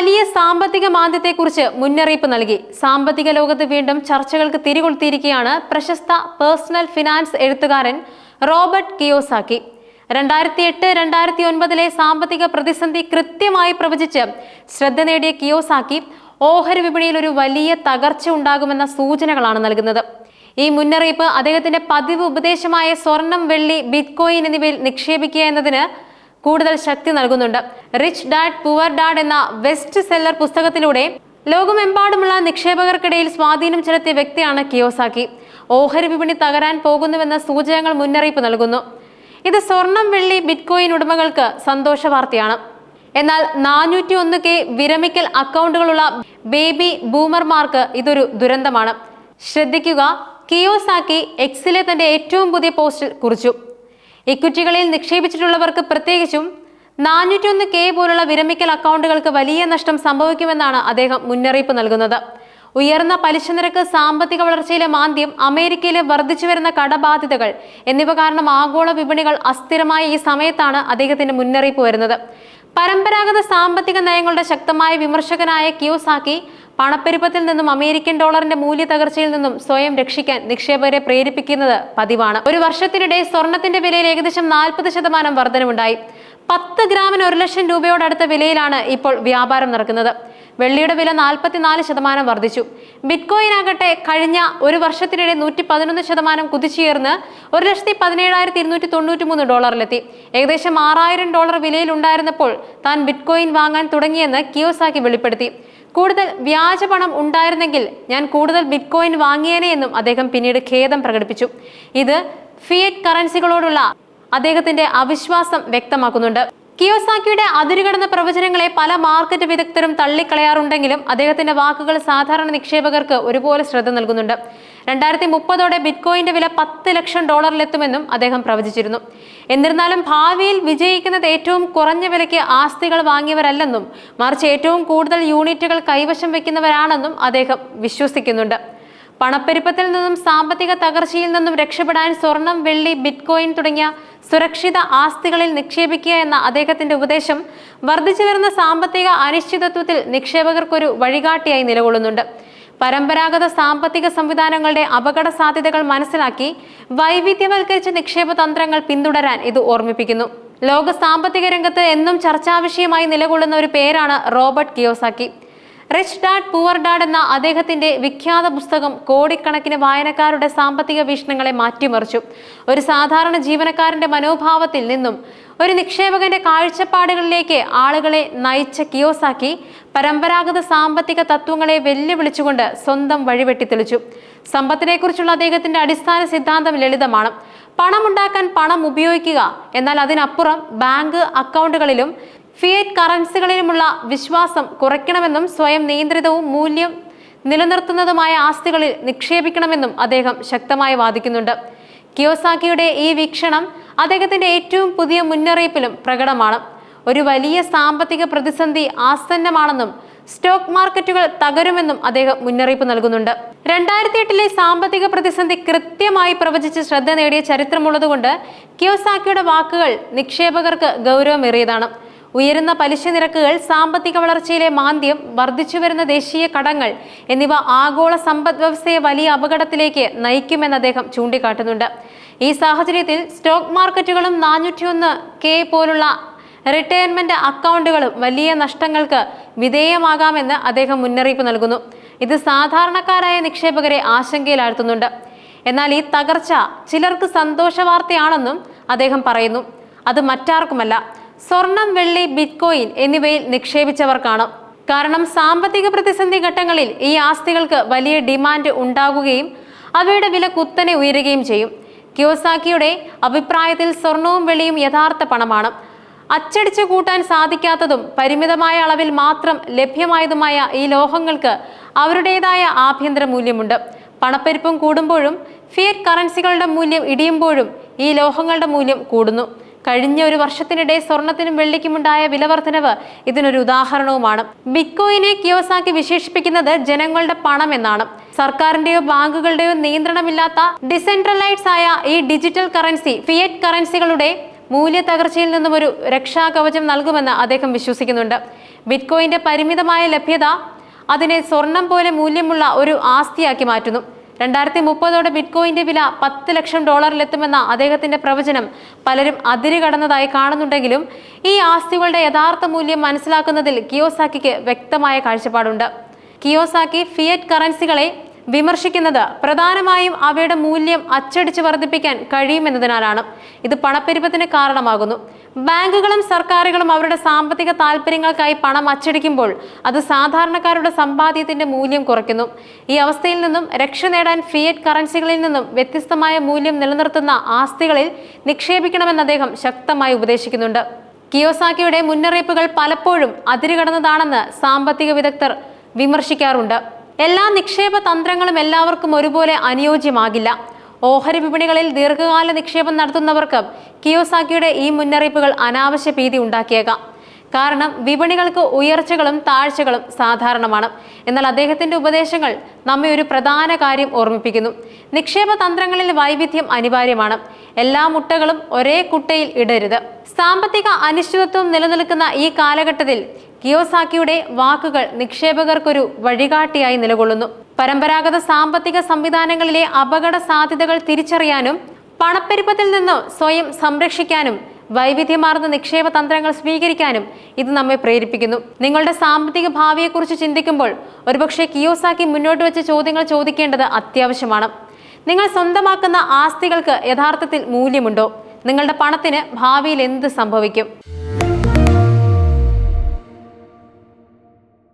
വലിയ സാമ്പത്തിക മാന്ദ്യത്തെക്കുറിച്ച് മുന്നറിയിപ്പ് നൽകി. സാമ്പത്തിക ലോകത്ത് വീണ്ടും ചർച്ചകൾക്ക് തിരികൊളുത്തിയിരിക്കുകയാണ് പ്രശസ്ത പേഴ്സണൽ ഫിനാൻസ് എഴുത്തുകാരൻ റോബർട്ട് കിയോസാക്കി. രണ്ടായിരത്തി എട്ട് രണ്ടായിരത്തി ഒൻപതിലെ സാമ്പത്തിക പ്രതിസന്ധി കൃത്യമായി പ്രവചിച്ച് ശ്രദ്ധ നേടിയ കിയോസാക്കി ഓഹരി വിപണിയിൽ ഒരു വലിയ തകർച്ച ഉണ്ടാകുമെന്ന സൂചനകളാണ് നൽകുന്നത്. ഈ മുന്നറിയിപ്പ് അദ്ദേഹത്തിന്റെ പതിവ് ഉപദേശമായ സ്വർണം വെള്ളി ബിറ്റ്കോയിൻ എന്നിവയിൽ നിക്ഷേപിക്കുക എന്നതിന് കൂടുതൽ ശക്തി നൽകുന്നുണ്ട്. റിച്ച് ഡാഡ് പുവർ ഡാഡ് എന്ന വെസ്റ്റ് സെല്ലർ പുസ്തകത്തിലൂടെ ലോകമെമ്പാടുമുള്ള നിക്ഷേപകർക്കിടയിൽ സ്വാധീനം ചെലുത്തിയ വ്യക്തിയാണ് കിയോസാക്കി. ഓഹരി വിപണി തകരാൻ പോകുന്നുവെന്ന സൂചനകൾ മുന്നറിയിപ്പ് നൽകുന്നു. ഇത് സ്വർണം വെള്ളി ബിറ്റ്കോയിൻ ഉടമകൾക്ക് സന്തോഷ വാർത്തയാണ് എന്നാൽ നാനൂറ്റി ഒന്ന് കെ വിരമിക്കൽ അക്കൗണ്ടുകളുള്ള ബേബി ബൂമർമാർക്ക് ഇതൊരു ദുരന്തമാണ്. ശ്രദ്ധിക്കുക കിയോസാക്കി എക്സിലെ തന്റെ ഏറ്റവും പുതിയ പോസ്റ്റിൽ കുറിച്ചു. ഇക്വിറ്റികളിൽ നിക്ഷേപിച്ചിട്ടുള്ളവർക്ക് പ്രത്യേകിച്ചും നാനൂറ്റൊന്ന് കെ പോലുള്ള വിരമിക്കൽ അക്കൗണ്ടുകൾക്ക് വലിയ നഷ്ടം സംഭവിക്കുമെന്നാണ് അദ്ദേഹം മുന്നറിയിപ്പ് നൽകുന്നത്. ഉയർന്ന പലിശ നിരക്ക് സാമ്പത്തിക വളർച്ചയിലെ മാന്ദ്യം അമേരിക്കയിലെ വർദ്ധിച്ചു വരുന്ന കടബാധ്യതകൾ എന്നിവ കാരണം ആഗോള വിപണികൾ അസ്ഥിരമായ ഈ സമയത്താണ് അദ്ദേഹത്തിന്റെ മുന്നറിയിപ്പ് വരുന്നത്. പരമ്പരാഗത സാമ്പത്തിക നയങ്ങളുടെ ശക്തമായ വിമർശകനായ കിയോസാക്കി പണപ്പെരുപ്പത്തിൽ നിന്നും അമേരിക്കൻ ഡോളറിന്റെ മൂല്യ തകർച്ചയിൽ നിന്നും സ്വയം രക്ഷിക്കാൻ നിക്ഷേപകരെ പ്രേരിപ്പിക്കുന്നത് പതിവാണ്. ഒരു വർഷത്തിനിടെ സ്വർണത്തിന്റെ വിലയിൽ ഏകദേശം നാൽപ്പത് ശതമാനം വർധനമുണ്ടായി പത്ത് ഗ്രാമിന് ഒരു ലക്ഷം രൂപയോടടുത്ത വിലയിലാണ് ഇപ്പോൾ വ്യാപാരം നടക്കുന്നത്. വെള്ളിയുടെ വില നാൽപ്പത്തിനാല് ശതമാനം വർദ്ധിച്ചു ബിറ്റ്കോയിൻ ആകട്ടെ കഴിഞ്ഞ ഒരു വർഷത്തിനിടെ നൂറ്റി പതിനൊന്ന് ശതമാനം കുതിച്ചുയർന്ന് ഒരു ലക്ഷത്തി പതിനേഴായിരത്തി ഇരുന്നൂറ്റി തൊണ്ണൂറ്റി മൂന്ന് ഡോളറിലെത്തി. ഏകദേശം ആറായിരം ഡോളർ വിലയിൽ ഉണ്ടായിരുന്നപ്പോൾ താൻ ബിറ്റ്കോയിൻ വാങ്ങാൻ തുടങ്ങിയെന്ന് കിയോസാക്കി വെളിപ്പെടുത്തി. കൂടുതൽ വ്യാജ പണം ഉണ്ടായിരുന്നെങ്കിൽ ഞാൻ കൂടുതൽ ബിറ്റ്കോയിൻ വാങ്ങിയേനെ എന്നും അദ്ദേഹം പിന്നീട് ഖേദം പ്രകടിപ്പിച്ചു. ഇത് ഫിയറ്റ് കറൻസികളോടുള്ള അദ്ദേഹത്തിന്റെ അവിശ്വാസം വ്യക്തമാക്കുന്നുണ്ട്. കിയോസാക്കിയുടെ അതിരുകടന്ന പ്രവചനങ്ങളെ പല മാർക്കറ്റ് വിദഗ്ധരും തള്ളിക്കളയാറുണ്ടെങ്കിലും അദ്ദേഹത്തിന്റെ വാക്കുകൾ സാധാരണ നിക്ഷേപകർക്ക് ഒരുപോലെ ശ്രദ്ധ നൽകുന്നുണ്ട്. രണ്ടായിരത്തി മുപ്പതോടെ ബിറ്റ്കോയിന്റെ വില പത്ത് ലക്ഷം ഡോളറിലെത്തുമെന്നും അദ്ദേഹം പ്രവചിച്ചിരുന്നു. എന്നിരുന്നാലും ഭാവിയിൽ വിജയിക്കുന്നത് ഏറ്റവും കുറഞ്ഞ വിലയ്ക്ക് ആസ്തികൾ വാങ്ങിയവരല്ലെന്നും മറിച്ച് ഏറ്റവും കൂടുതൽ യൂണിറ്റുകൾ കൈവശം വെക്കുന്നവരാണെന്നും അദ്ദേഹം വിശ്വസിക്കുന്നുണ്ട്. പണപ്പെരുപ്പത്തിൽ നിന്നും സാമ്പത്തിക തകർച്ചയിൽ നിന്നും രക്ഷപ്പെടാൻ സ്വർണം വെള്ളി ബിറ്റ്കോയിൻ തുടങ്ങിയ സുരക്ഷിത ആസ്തികളിൽ നിക്ഷേപിക്കുക എന്ന അദ്ദേഹത്തിന്റെ ഉപദേശം വർദ്ധിച്ചു വരുന്ന സാമ്പത്തിക അനിശ്ചിതത്വത്തിൽ നിക്ഷേപകർക്കൊരു വഴികാട്ടിയായി നിലകൊള്ളുന്നുണ്ട്. പരമ്പരാഗത സാമ്പത്തിക സംവിധാനങ്ങളുടെ അപകട സാധ്യതകൾ മനസ്സിലാക്കി വൈവിധ്യവൽക്കരിച്ച നിക്ഷേപ തന്ത്രങ്ങൾ പിന്തുടരാൻ ഇത് ഓർമ്മിപ്പിക്കുന്നു. ലോക സാമ്പത്തിക രംഗത്ത് എന്നും ചർച്ചാവിഷയമായി നിലകൊള്ളുന്ന ഒരു പേരാണ് Robert Kiyosaki. Rich dad poor dad എന്ന അദ്ദേഹത്തിന്റെ വിഖ്യാത പുസ്തകം കോടിക്കണക്കിന് വായനക്കാരുടെ സാമ്പത്തിക വീക്ഷണങ്ങളെ മാറ്റിമറിച്ചു. ഒരു സാധാരണ ജീവനക്കാരന്റെ മനോഭാവത്തിൽ നിന്നും ഒരു നിക്ഷേപകന്റെ കാഴ്ചപ്പാടുകളിലേക്ക് ആളുകളെ നയിച്ച കിയോസാക്കി പരമ്പരാഗത സാമ്പത്തിക തത്വങ്ങളെ വെല്ലുവിളിച്ചുകൊണ്ട് സ്വന്തം വഴിവെട്ടിത്തെളിച്ചു സമ്പത്തിനെക്കുറിച്ചുള്ള അദ്ദേഹത്തിന്റെ അടിസ്ഥാന സിദ്ധാന്തം ലളിതമാണ്. പണമുണ്ടാക്കാൻ പണം ഉപയോഗിക്കുക എന്നാൽ അതിനപ്പുറം ബാങ്ക് അക്കൗണ്ടുകളിലും ഫിയറ്റ് കറൻസികളിലുമുള്ള വിശ്വാസം കുറയ്ക്കണമെന്നും സ്വയം നിയന്ത്രിതവും മൂല്യം നിലനിർത്തുന്നതുമായ ആസ്തികളിൽ നിക്ഷേപിക്കണമെന്നും അദ്ദേഹം ശക്തമായി വാദിക്കുന്നുണ്ട്. കിയോസാക്കിയുടെ ഈ വീക്ഷണം അദ്ദേഹത്തിന്റെ ഏറ്റവും പുതിയ മുന്നറിയിപ്പിലും പ്രകടമാണ്. ഒരു വലിയ സാമ്പത്തിക പ്രതിസന്ധി ആസന്നമാണെന്നും സ്റ്റോക്ക് മാർക്കറ്റുകൾ തകരുമെന്നും അദ്ദേഹം മുന്നറിയിപ്പ് നൽകുന്നുണ്ട്. രണ്ടായിരത്തി എട്ടിലെ സാമ്പത്തിക പ്രതിസന്ധി കൃത്യമായി പ്രവചിച്ച് ശ്രദ്ധ നേടിയ ചരിത്രമുള്ളതുകൊണ്ട് കിയോസാക്കിയുടെ വാക്കുകൾ നിക്ഷേപകർക്ക് ഗൗരവമേറിയതാണ്. ഉയരുന്ന പലിശ നിരക്കുകൾ സാമ്പത്തിക വളർച്ചയിലെ മാന്ദ്യം വർദ്ധിച്ചു വരുന്ന ദേശീയ കടങ്ങൾ എന്നിവ ആഗോള സമ്പദ് വ്യവസ്ഥയെ വലിയ അപകടത്തിലേക്ക് നയിക്കുമെന്ന് അദ്ദേഹം ചൂണ്ടിക്കാട്ടുന്നുണ്ട്. ഈ സാഹചര്യത്തിൽ സ്റ്റോക്ക് മാർക്കറ്റുകളും നാനൂറ്റിയൊന്ന് കെ പോലുള്ള റിട്ടയർമെന്റ് അക്കൗണ്ടുകളും വലിയ നഷ്ടങ്ങൾക്ക് വിധേയമാകാമെന്ന് അദ്ദേഹം മുന്നറിയിപ്പ് നൽകുന്നു. ഇത് സാധാരണക്കാരായ നിക്ഷേപകരെ ആശങ്കയിലാഴ്ത്തുന്നുണ്ട്. എന്നാൽ ഈ തകർച്ച ചിലർക്ക് സന്തോഷ വാർത്തയാണെന്നും അദ്ദേഹം പറയുന്നു. അത് മറ്റാർക്കുമല്ല. സ്വർണം വെള്ളി ബിറ്റ്കോയിൻ എന്നിവയിൽ നിക്ഷേപിച്ചവർക്കാണ്. കാരണം സാമ്പത്തിക പ്രതിസന്ധി ഘട്ടങ്ങളിൽ ഈ ആസ്തികൾക്ക് വലിയ ഡിമാൻഡ് ഉണ്ടാകുകയും അവയുടെ വില കുത്തനെ ഉയരുകയും ചെയ്യും. കിയോസാക്കിയുടെ അഭിപ്രായത്തിൽ സ്വർണവും വെള്ളിയും യഥാർത്ഥ പണമാണ്. അച്ചടിച്ചു കൂട്ടാൻ സാധിക്കാത്തതും പരിമിതമായ അളവിൽ മാത്രം ലഭ്യമായതുമായ ഈ ലോഹങ്ങൾക്ക് അവരുടേതായ ആഭ്യന്തര മൂല്യമുണ്ട്. പണപ്പെരുപ്പം കൂടുമ്പോഴും ഫിയറ്റ് കറൻസികളുടെ മൂല്യം ഇടിയുമ്പോഴും ഈ ലോഹങ്ങളുടെ മൂല്യം കൂടുന്നു. കഴിഞ്ഞ ഒരു വർഷത്തിനിടെ സ്വർണത്തിനും വെള്ളിക്കുമുണ്ടായ വിലവർദ്ധനവ് ഇതിനൊരു ഉദാഹരണവുമാണ്. ബിറ്റ്കോയിനെ കിയോസാക്കി വിശേഷിപ്പിക്കുന്നത് ജനങ്ങളുടെ പണം എന്നാണ് സർക്കാരിന്റെയോ ബാങ്കുകളുടെയോ നിയന്ത്രണമില്ലാത്ത ഡിസെൻട്രലൈസ്ഡ് ആയ ഈ ഡിജിറ്റൽ കറൻസി ഫിയറ്റ് കറൻസികളുടെ മൂല്യ തകർച്ചയിൽ നിന്നും ഒരു രക്ഷാകവചം നൽകുമെന്ന് അദ്ദേഹം വിശ്വസിക്കുന്നുണ്ട്. ബിറ്റ്കോയിന്റെ പരിമിതമായ ലഭ്യത അതിനെ സ്വർണം പോലെ മൂല്യമുള്ള ഒരു ആസ്തിയാക്കി മാറ്റുന്നു. രണ്ടായിരത്തി മുപ്പതോടെ ബിറ്റ്കോയിന്റെ വില പത്ത് ലക്ഷം ഡോളറിലെത്തുമെന്ന അദ്ദേഹത്തിന്റെ പ്രവചനം പലരും അതിര് കടന്നതായി കാണുന്നുണ്ടെങ്കിലും ഈ ആസ്തികളുടെ യഥാർത്ഥ മൂല്യം മനസ്സിലാക്കുന്നതിൽ കിയോസാക്കിക്ക് വ്യക്തമായ കാഴ്ചപ്പാടുണ്ട്. കിയോസാക്കി ഫിയറ്റ് കറൻസികളെ വിമർശിക്കുന്നത് പ്രധാനമായും അവയുടെ മൂല്യം അച്ചടിച്ച് വർദ്ധിപ്പിക്കാൻ കഴിയുമെന്നതിനാലാണ്. ഇത് പണപ്പെരുപ്പത്തിന് കാരണമാകുന്നു. ബാങ്കുകളും സർക്കാരുകളും അവരുടെ സാമ്പത്തിക താല്പര്യങ്ങൾക്കായി പണം അച്ചടിക്കുമ്പോൾ അത് സാധാരണക്കാരുടെ സമ്പാദ്യത്തിന്റെ മൂല്യം കുറയ്ക്കുന്നു. ഈ അവസ്ഥയിൽ നിന്നും രക്ഷ നേടാൻ ഫിയറ്റ് കറൻസികളിൽ നിന്നും വ്യത്യസ്തമായ മൂല്യം നിലനിർത്തുന്ന ആസ്തികളിൽ നിക്ഷേപിക്കണമെന്ന് അദ്ദേഹം ശക്തമായി ഉപദേശിക്കുന്നുണ്ട്. കിയോസാക്കിയുടെ മുന്നറിയിപ്പുകൾ പലപ്പോഴും അതിരുകടന്നതാണെന്ന് സാമ്പത്തിക വിദഗ്ധർ വിമർശിക്കാറുണ്ട്. എല്ലാ നിക്ഷേപ തന്ത്രങ്ങളും എല്ലാവർക്കും ഒരുപോലെ അനുയോജ്യമാകില്ല. ഓഹരി വിപണികളിൽ ദീർഘകാല നിക്ഷേപം നടത്തുന്നവർക്ക് കിയോസാക്കിയുടെ ഈ മുന്നറിയിപ്പുകൾ അനാവശ്യ ഭീതി ഉണ്ടാക്കിയേക്കാം. കാരണം വിപണികൾക്ക് ഉയർച്ചകളും താഴ്ചകളും സാധാരണമാണ്. എന്നാൽ അദ്ദേഹത്തിന്റെ ഉപദേശങ്ങൾ നമ്മെ ഒരു പ്രധാന കാര്യം ഓർമ്മിപ്പിക്കുന്നു. നിക്ഷേപ തന്ത്രങ്ങളിൽ വൈവിധ്യം അനിവാര്യമാണ്. എല്ലാ മുട്ടകളും ഒരേ കുട്ടയിൽ ഇടരുത്. സാമ്പത്തിക അനിശ്ചിതത്വം നിലനിൽക്കുന്ന ഈ കാലഘട്ടത്തിൽ കിയോസാക്കിയുടെ വാക്കുകൾ നിക്ഷേപകർക്കൊരു വഴികാട്ടിയായി നിലകൊള്ളുന്നു. പരമ്പരാഗത സാമ്പത്തിക സംവിധാനങ്ങളിലെ അപകട സാധ്യതകൾ തിരിച്ചറിയാനും പണപ്പെരുപ്പത്തിൽ നിന്ന് സ്വയം സംരക്ഷിക്കാനും വൈവിധ്യമാർന്ന നിക്ഷേപ തന്ത്രങ്ങൾ സ്വീകരിക്കാനും ഇത് നമ്മെ പ്രേരിപ്പിക്കുന്നു. നിങ്ങളുടെ സാമ്പത്തിക ഭാവിയെക്കുറിച്ച് ചിന്തിക്കുമ്പോൾ ഒരുപക്ഷെ കിയോസാക്കി മുന്നോട്ട് വെച്ച ചോദ്യങ്ങൾ ചോദിക്കേണ്ടത് അത്യാവശ്യമാണ്. നിങ്ങൾ സ്വന്തമാക്കുന്ന ആസ്തികൾക്ക് യഥാർത്ഥത്തിൽ മൂല്യമുണ്ടോ? നിങ്ങളുടെ പണത്തിന് ഭാവിയിൽ എന്ത് സംഭവിക്കും?